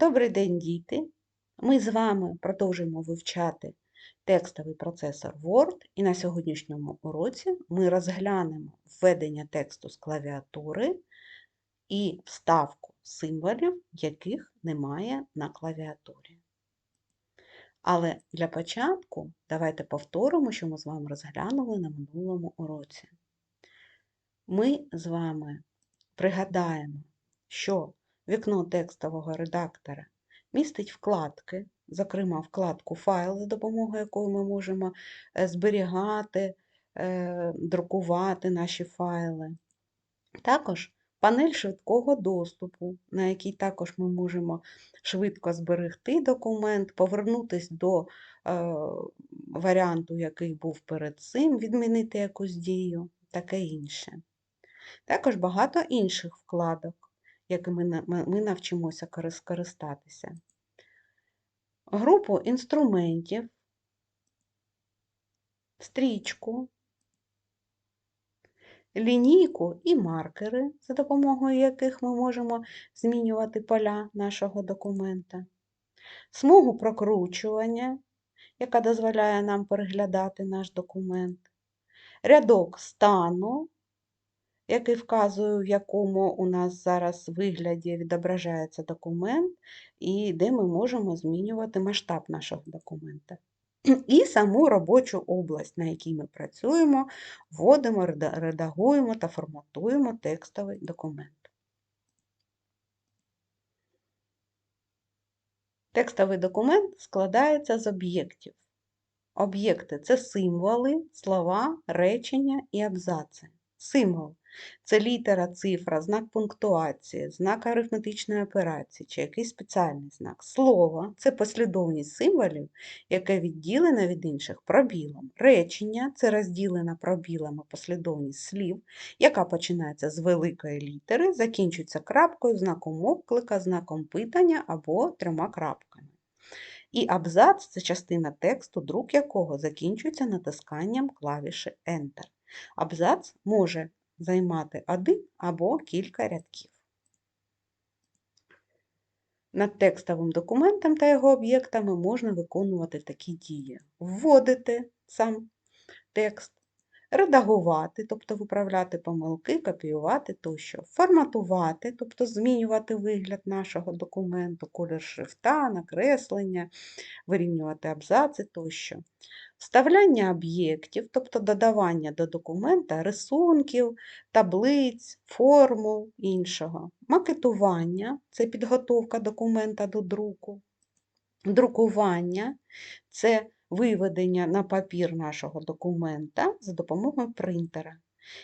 Добрий день, діти! Ми з вами продовжуємо вивчати текстовий процесор Word, і на сьогоднішньому уроці ми розглянемо введення тексту з клавіатури і вставку символів, яких немає на клавіатурі. Але для початку давайте повторимо, що ми з вами розглянули на минулому уроці. Ми з вами пригадаємо, що Вікно текстового редактора містить вкладки, зокрема вкладку Файл, за допомогою якої ми можемо е, зберігати, е, друкувати наші файли. Також панель швидкого доступу, на якій також ми можемо швидко зберегти документ, повернутися до е, варіанту, який був перед цим, відмінити якусь дію, таке інше. Також багато інших вкладок якими ми навчимося скористатися. Групу інструментів, стрічку, лінійку і маркери, за допомогою яких ми можемо змінювати поля нашого документа, смугу прокручування, яка дозволяє нам переглядати наш документ, рядок стану, який вказує, в якому у нас зараз вигляді відображається документ, і де ми можемо змінювати масштаб нашого документа. І саму робочу область, на якій ми працюємо, вводимо, редагуємо та форматуємо текстовий документ. Текстовий документ складається з об'єктів. Об'єкти це символи, слова, речення і абзаци. Символ це літера, цифра, знак пунктуації, знак арифметичної операції чи якийсь спеціальний знак. Слово це послідовність символів, яке відділена від інших пробілом. Речення це розділена пробілами послідовність слів, яка починається з великої літери, закінчується крапкою, знаком оклика, знаком питання або трьома крапками. І абзац це частина тексту, друк якого закінчується натисканням клавіші Enter. Абзац може займати один або кілька рядків. Над текстовим документом та його об'єктами можна виконувати такі дії: вводити сам текст, редагувати, тобто виправляти помилки, копіювати тощо, форматувати, тобто змінювати вигляд нашого документу, колір шрифта, накреслення, вирівнювати абзаци тощо. Вставляння об'єктів, тобто додавання до документа рисунків, таблиць, формул іншого. Макетування це підготовка документа до друку. Друкування це виведення на папір нашого документа за допомогою принтера.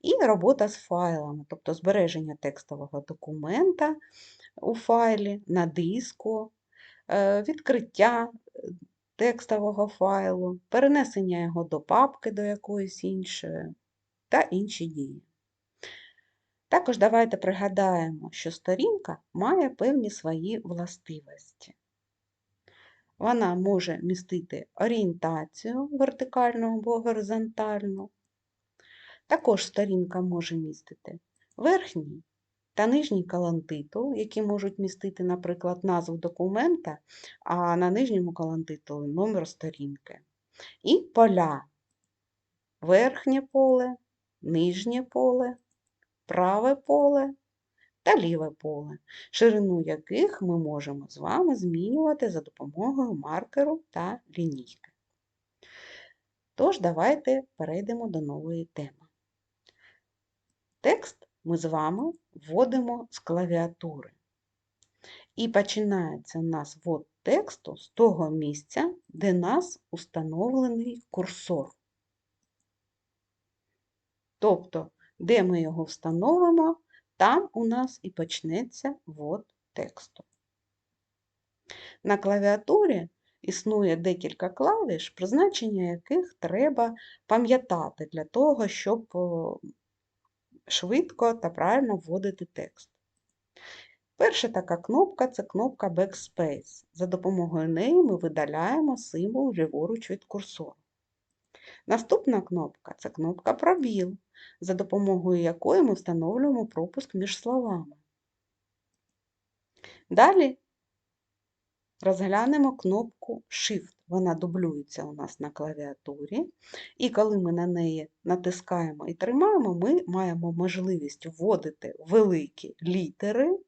І робота з файлами, тобто збереження текстового документа у файлі на диску, е, відкриття текстового файлу, перенесення його до папки до якоїсь іншої та інші дії. Також давайте пригадаємо, що сторінка має певні свої властивості. Вона може містити орієнтацію вертикальну або горизонтальну. Також сторінка може містити верхній та нижній колонтитул, які можуть містити, наприклад, назву документа, а на нижньому колонтитулі номер сторінки. І поля верхнє поле, нижнє поле, праве поле та ліве поле, ширину яких ми можемо з вами змінювати за допомогою маркеру та лінійки. Тож, давайте перейдемо до нової теми. Текст ми з вами вводимо з клавіатури. І починається у нас ввод тексту з того місця, де нас установлений курсор. Тобто, де ми його встановимо, там у нас і почнеться ввод тексту. На клавіатурі існує декілька клавіш, призначення яких треба пам'ятати для того, щоб швидко та правильно вводити текст. Перша така кнопка це кнопка Backspace. За допомогою неї ми видаляємо символ ліворуч від курсора. Наступна кнопка це кнопка Пробіл, за допомогою якої ми встановлюємо пропуск між словами. Далі Розглянемо кнопку Shift. Вона дублюється у нас на клавіатурі, і коли ми на неї натискаємо і тримаємо, ми маємо можливість вводити великі літери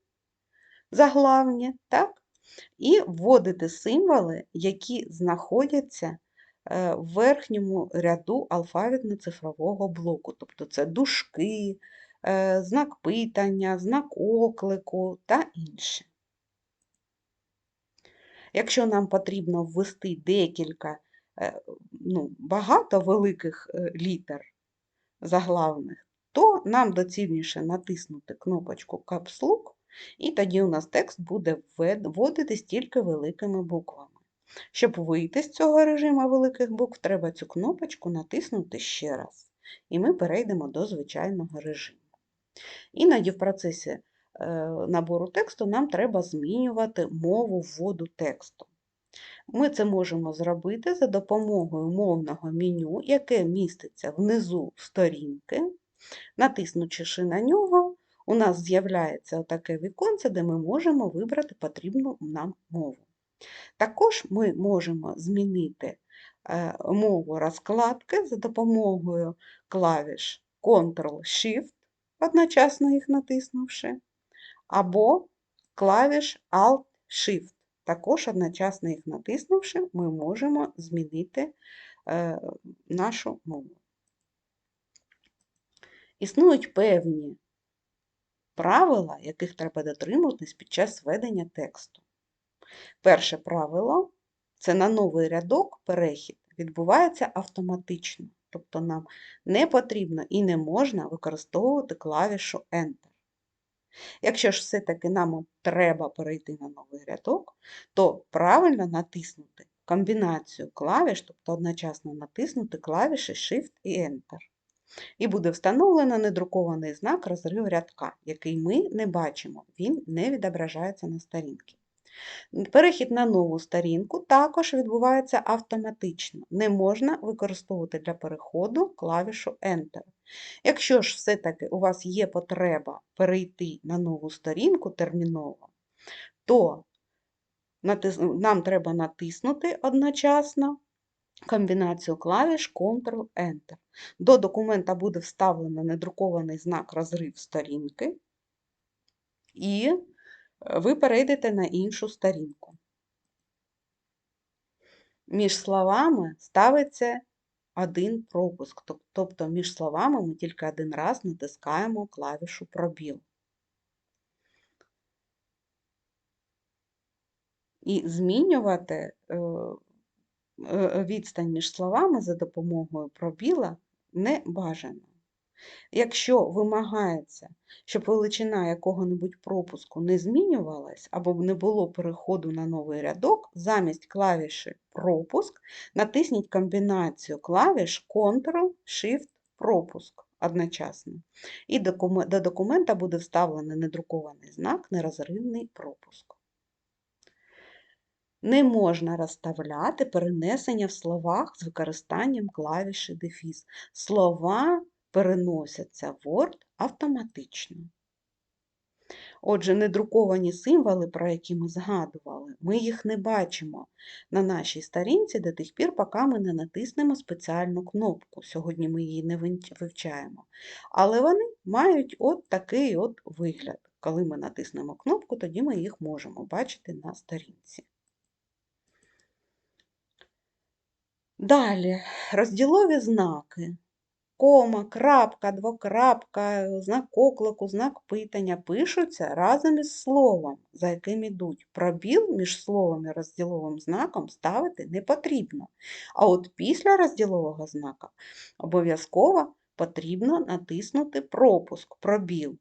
заглавні, так? і вводити символи, які знаходяться в верхньому ряду алфавітно-цифрового блоку. Тобто це дужки, е, знак питання, знак оклику та інше. Якщо нам потрібно ввести декілька, е, ну, багато великих е, літер заглавних, то нам доцільніше натиснути кнопочку Caps і тоді у нас текст буде вводитись тільки великими буквами. Щоб вийти з цього режиму великих букв, треба цю кнопочку натиснути ще раз. І ми перейдемо до звичайного режиму. Іноді в процесі Е, набору тексту нам треба змінювати мову вводу тексту. Ми це можемо зробити за допомогою мовного меню, яке міститься внизу сторінки. Натиснучи на нього, у нас з'являється таке віконце, де ми можемо вибрати потрібну нам мову. Також ми можемо змінити е, мову розкладки за допомогою клавіш Ctrl-Shift, одночасно їх натиснувши або клавіш Alt-Shift. Також одночасно їх натиснувши, ми можемо змінити е, нашу мову. Існують певні правила, яких треба дотримуватись під час ведення тексту. Перше правило це на новий рядок перехід відбувається автоматично, тобто нам не потрібно і не можна використовувати клавішу Enter. Якщо ж все-таки нам треба перейти на новий рядок, то правильно натиснути комбінацію клавіш, тобто одночасно натиснути клавіші Shift і Enter. І буде встановлено недрукований знак розрив рядка, який ми не бачимо, він не відображається на сторінці. Перехід на нову сторінку також відбувається автоматично. Не можна використовувати для переходу клавішу Enter. Якщо ж все-таки у вас є потреба перейти на нову сторінку терміново, то нам треба натиснути одночасно комбінацію клавіш Ctrl-Enter. До документа буде вставлено недрукований знак розрив сторінки, і ви перейдете на іншу сторінку. Між словами ставиться один пропуск, тобто між словами ми тільки один раз натискаємо клавішу пробіл. І змінювати е, е, відстань між словами за допомогою пробіла не бажано. Якщо вимагається, щоб величина якого-небудь пропуску не змінювалась або не було переходу на новий рядок, замість клавіші пропуск натисніть комбінацію клавіш Ctrl-Shift-пропуск одночасно. І до документа буде вставлений недрукований знак Нерозривний пропуск. Не можна розставляти перенесення в словах з використанням клавіші дефіс. Слова переносяться в Word автоматично. Отже, недруковані символи, про які ми згадували, ми їх не бачимо на нашій сторінці до тих пір, поки ми не натиснемо спеціальну кнопку. Сьогодні ми її не вивчаємо. Але вони мають от такий от вигляд. Коли ми натиснемо кнопку, тоді ми їх можемо бачити на сторінці. Далі розділові знаки кома, крапка, двокрапка, знак оклику, знак питання пишуться разом із словом, за яким ідуть. Пробіл між словом і розділовим знаком ставити не потрібно. А от після розділового знака обов'язково потрібно натиснути пропуск, пробіл.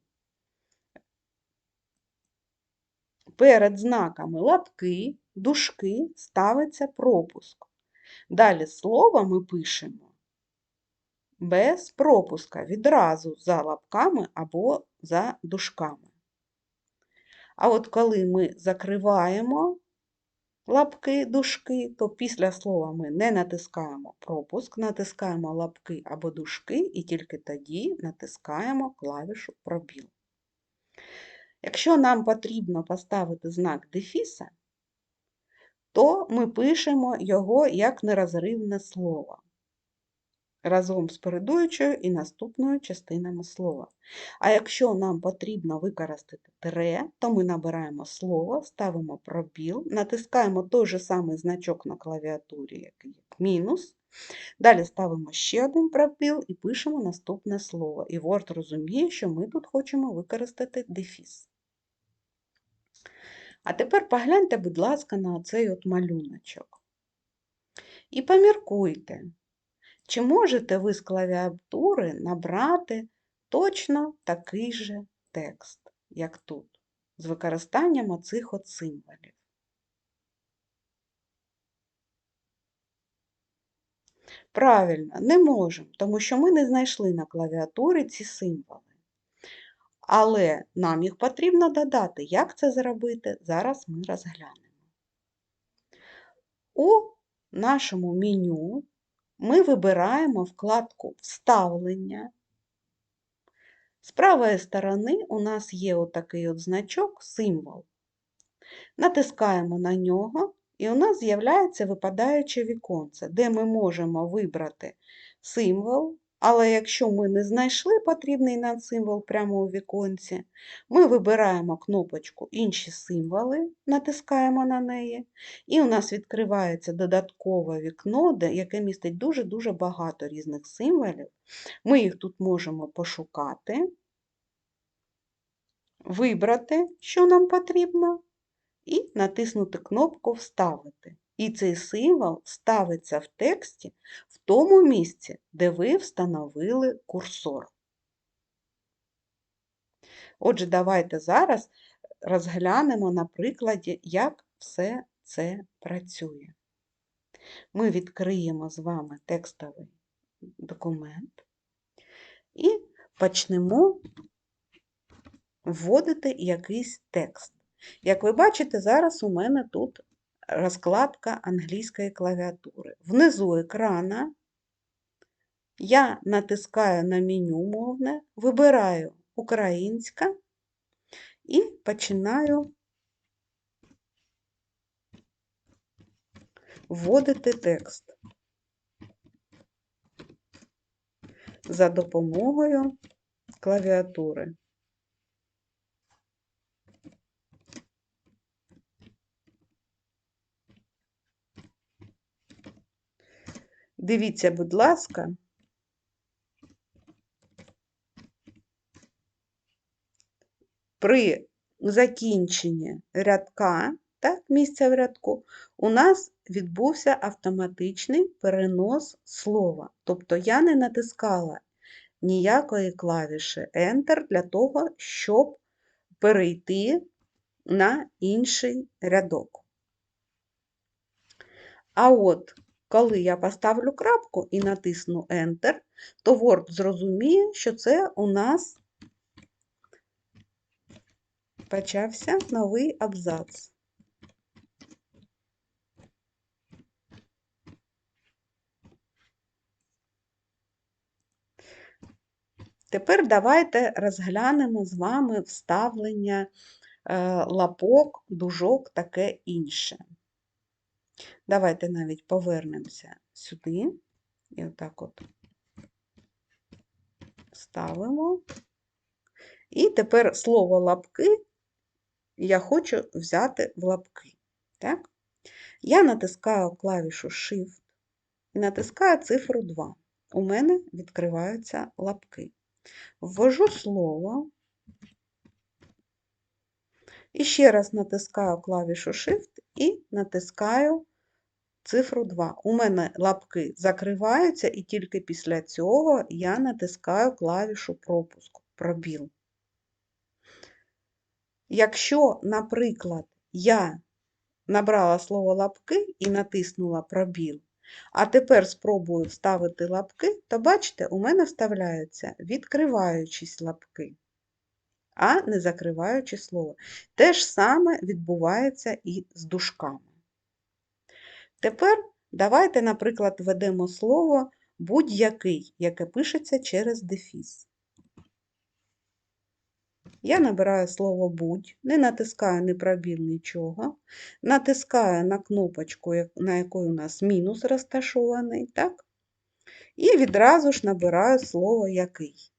Перед знаками лапки, дужки ставиться пропуск. Далі слово ми пишемо без пропуска відразу за лапками або за дужками. А от коли ми закриваємо лапки дужки, то після слова ми не натискаємо пропуск, натискаємо лапки або дужки і тільки тоді натискаємо клавішу пробіл. Якщо нам потрібно поставити знак дефіса, то ми пишемо його як нерозривне слово разом з передуючою і наступною частинами слова. А якщо нам потрібно використати тире, то ми набираємо слово, ставимо пробіл, натискаємо той же самий значок на клавіатурі, як мінус. Далі ставимо ще один пробіл і пишемо наступне слово. І Word розуміє, що ми тут хочемо використати дефіс. А тепер погляньте, будь ласка, на цей от малюночок. І поміркуйте, чи можете ви з клавіатури набрати точно такий же текст, як тут, з використанням оцих от символів? Правильно, не можемо, тому що ми не знайшли на клавіатурі ці символи. Але нам їх потрібно додати. Як це зробити, зараз ми розглянемо. У нашому меню ми вибираємо вкладку Вставлення. З правої сторони у нас є отакий от значок, символ. Натискаємо на нього, і у нас з'являється випадаюче віконце, де ми можемо вибрати символ, але якщо ми не знайшли потрібний нам символ прямо у віконці, ми вибираємо кнопочку Інші символи, натискаємо на неї, і у нас відкривається додаткове вікно, яке містить дуже-дуже багато різних символів. Ми їх тут можемо пошукати, вибрати, що нам потрібно, і натиснути кнопку Вставити. І цей символ ставиться в тексті в тому місці, де ви встановили курсор. Отже, давайте зараз розглянемо на прикладі, як все це працює. Ми відкриємо з вами текстовий документ і почнемо вводити якийсь текст. Як ви бачите, зараз у мене тут розкладка англійської клавіатури. Внизу екрана я натискаю на меню мовне, вибираю українська і починаю вводити текст за допомогою клавіатури. Дивіться, будь ласка, при закінченні рядка, так, місця в рядку, у нас відбувся автоматичний перенос слова. Тобто я не натискала ніякої клавіші Enter для того, щоб перейти на інший рядок. А от коли я поставлю крапку і натисну Enter, то Word зрозуміє, що це у нас почався новий абзац. Тепер давайте розглянемо з вами вставлення е, лапок, дужок, таке інше. Давайте навіть повернемося сюди і отак от ставимо. І тепер слово лапки я хочу взяти в лапки. Так? Я натискаю клавішу Shift і натискаю цифру 2. У мене відкриваються лапки. Ввожу слово. І ще раз натискаю клавішу Shift і натискаю цифру 2. У мене лапки закриваються, і тільки після цього я натискаю клавішу пропуску, пробіл. Якщо, наприклад, я набрала слово лапки і натиснула пробіл, а тепер спробую вставити лапки, то бачите, у мене вставляються відкриваючись лапки, а не закриваючи слово. Те ж саме відбувається і з дужками. Тепер давайте, наприклад, введемо слово будь-який, яке пишеться через дефіс. Я набираю слово будь, не натискаю ні пробіл, нічого. Натискаю на кнопочку, на якої у нас мінус розташований, так? І відразу ж набираю слово який.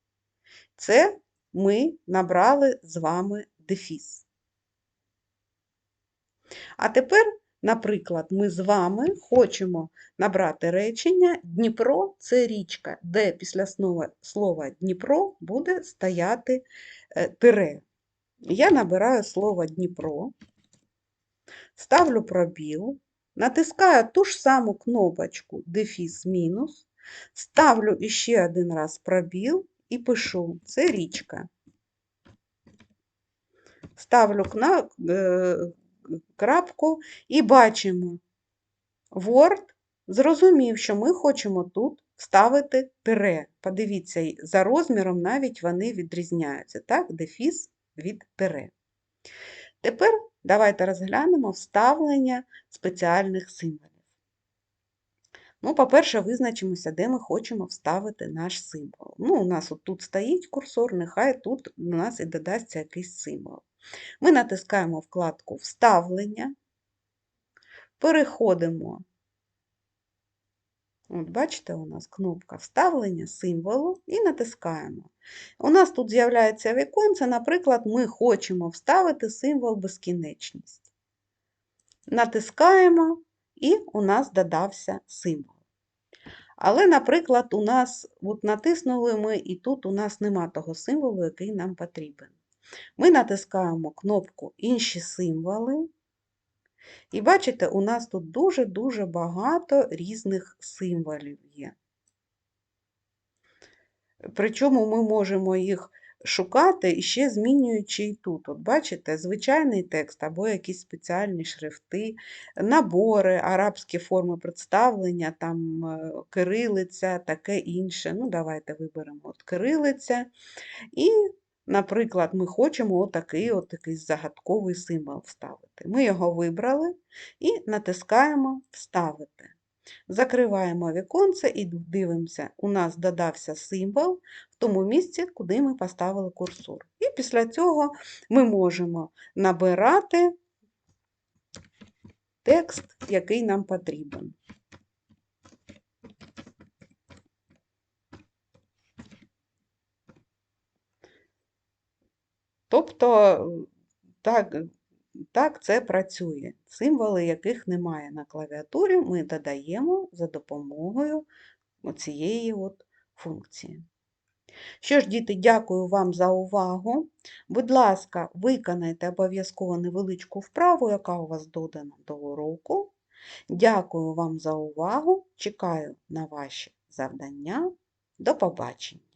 Це ми набрали з вами дефіс. А тепер, наприклад, ми з вами хочемо набрати речення Дніпро це річка, де після слова, Дніпро буде стояти е, тире. Я набираю слово Дніпро, ставлю пробіл, натискаю ту ж саму кнопочку дефіс мінус, ставлю іще один раз пробіл і пишу це річка. Ставлю кна- е, крапку і бачимо. Word зрозумів, що ми хочемо тут вставити тире. Подивіться, за розміром навіть вони відрізняються, так? Дефіс від тире. Тепер давайте розглянемо вставлення спеціальних символів. Ну, по-перше, визначимося, де ми хочемо вставити наш символ. Ну, у нас от тут стоїть курсор, нехай тут у нас і додасться якийсь символ. Ми натискаємо вкладку Вставлення, переходимо. От бачите, у нас кнопка вставлення символу і натискаємо. У нас тут з'являється віконце, наприклад, ми хочемо вставити символ безкінечність. Натискаємо, і у нас додався символ. Але, наприклад, у нас от натиснули ми, і тут у нас нема того символу, який нам потрібен. Ми натискаємо кнопку Інші символи. І бачите, у нас тут дуже-дуже багато різних символів є. Причому ми можемо їх шукати і ще змінюючи і тут. От бачите, звичайний текст або якісь спеціальні шрифти, набори, арабські форми представлення, там е, кирилиця, таке інше. Ну, давайте виберемо от кирилиця. І Наприклад, ми хочемо отакий от якийсь загадковий символ вставити. Ми його вибрали і натискаємо Вставити. Закриваємо віконце і дивимося, у нас додався символ в тому місці, куди ми поставили курсор. І після цього ми можемо набирати текст, який нам потрібен. Тобто, так, так це працює. Символи, яких немає на клавіатурі, ми додаємо за допомогою цієї от функції. Що ж, діти, дякую вам за увагу. Будь ласка, виконайте обов'язково невеличку вправу, яка у вас додана до уроку. Дякую вам за увагу. Чекаю на ваші завдання. До побачення!